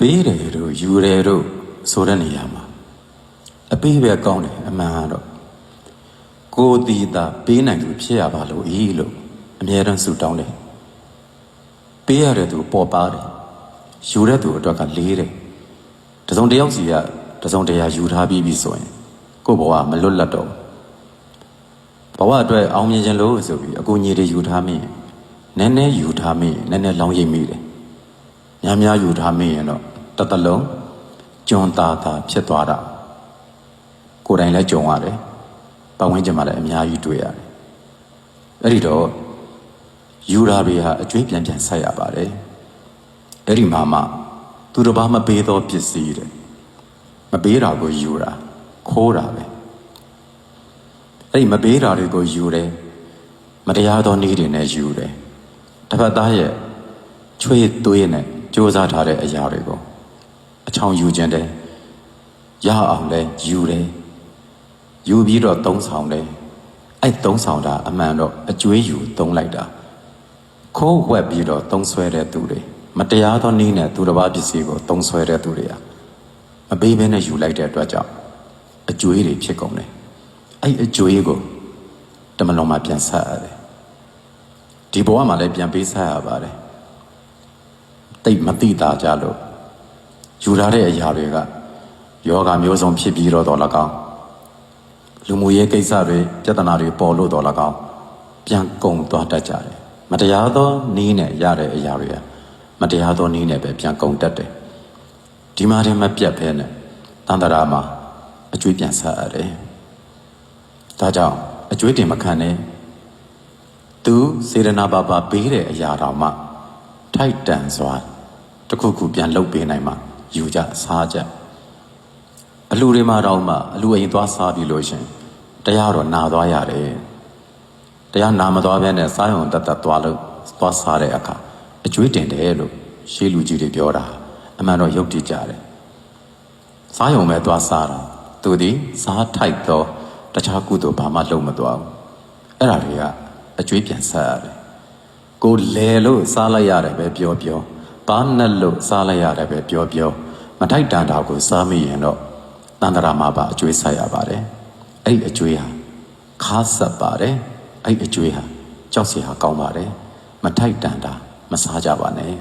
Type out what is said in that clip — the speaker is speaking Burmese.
ပေးတယ်တို့ယူတယ်တို့ဆိုတဲ့နေရာမှာအပေးပဲကောင်းတယ်အမှန်ကတော့ကိုယ်တည်တာပေးနိုင်သူဖြစ်ရပါလို့ဤလို့အမြဲတမ်းဆုတောင်းတယ်ပေးရတဲ့သူပေါ်ပါတယ်ယူတဲ့သူအတွက်ကလေးတယ်တစုံတစ်ယောက်စီကတစုံတရာယူထားပြီးပြီဆိုရင်ကိုယ့်ဘဝမလွတ်လပ်တော့ဘူးဘဝအတွက်အောင်မြင်ခြင်းလို့ဆိုပြီးအကူအညီတွေယူထားမိရင်နည်းနည်းယူထားမိရင်နည်းနည်းလောင်းရိပ်မိတယ်များများယူထားမိရင်တော့ တစ်သလုံးကျွန်းသားသားဖြစ်သွားတာကိုယ်တိုင်လည်းကြုံရတယ်ပတ်ဝန်းကျင်မှာလည်းအများကြီးတွေ့ရတယ်အဲ့ဒီတော့ယူတာတွေဟာအကျွေးပြန်ပြန်ဆက်ရပါတယ်အဲ့ဒီမှာမှသူတစ်ပါးမပေးသောပစ္စည်းတဲ့မပေးတာကိုယူတာခိုးတာပဲအဲ့ဒီမပေးတာတွေကိုယူတယ်မတရားသောနည်းတွေနဲ့ယူတယ်တစ်ဖက်သားရဲ့ချွေးသွေးနဲ့စ조사ထားတဲ့အရာတွေကို အချောင်ယူခြင်းတယ်ရအောင်လဲယူတယ်ယူပြီးတော့သုံးဆောင်တယ်အဲ့သုံးဆောင်တာအမှန်တော့အကျွေးယူသုံးလိုက်တာခိုးဝက်ပြီးတော့သုံးဆွဲတဲ့သူတွေမတရားသောနည်းနဲ့သူတစ်ပါးပစ္စည်းကိုသုံးဆွဲတဲ့သူတွေဟာမပေးဘဲနဲ့ယူလိုက်တဲ့အတွက်ကြောင့်အကျွေးတွေဖြစ်ကုန်တယ်အဲ့အကျွေးကိုတမလုံးမှာပြန်ဆက်ရတယ်ဒီဘဝမှာလည်းပြန်ပေးဆက်ရပါတယ်တိတ်မတိတာကြလို့ ယူလာတဲ့အရာတွေကယောဂမျိုးစုံဖြစ်ပြီးတော့တော်၎င်းလူမှုရေးကိစ္စတွေပြဿနာတွေပေါ်လို့တော်၎င်းပြန်ကုံသွားတတ်ကြတယ်မတရားသောနီးနဲ့ရတဲ့အရာတွေကမတရားသောနီးနဲ့ပဲပြန်ကုံတတ်တယ်ဒီမှာတည်းမပြတ်ဖဲနဲ့တန်တရာမှာအကျွေးပြန်ဆက်ရတယ်ဒါကြောင့်အကျွေးတင်မခံနဲ့သူစေရနာပါပါပေးတဲ့အရာတော်မှထိုက်တန်စွာတစ်ခုခုပြန်လုပ်ပေးနိုင်မှ ယူကြစားကြအလူတွေမှာတော့မှအလူအိမ်သွားစားပြီလို့ရှင်တရားတော့နာသွားရတယ်တရားနာမသွားဘဲနဲ့စားရုံတက်တက်သွားလို့သွားစားတဲ့အခါအကျွေးတင်တယ်လို့ရှေးလူကြီးတွေပြောတာအမှန်တော့ယုတ်တိကြတယ်စားရုံပဲသွားစားတာသူဒီစားထိုက်တော့တခြားကုသိုလ်ဘာမှလုပ်မသွားဘူးအဲ့ဒါတွေကအကျွေးပြန်ဆက်ရတယ်ကိုလဲလို့စားလိုက်ရတယ်ပဲပြောပြော ဘာနဲ့လို့စားလိုက်ရတယ်ပဲပြောပြောမထိုက်တန်တာကိုစားမိရင်တော့တန်တရာမှာပါအကျွေးဆက်ရပါတယ်အဲ့ဒီအကျွေးဟာခါဆက်ပါတယ်အဲ့ဒီအကျွေးဟာကြောက်စရာကောင်းပါတယ်မထိုက်တန်တာမစားကြပါနဲ့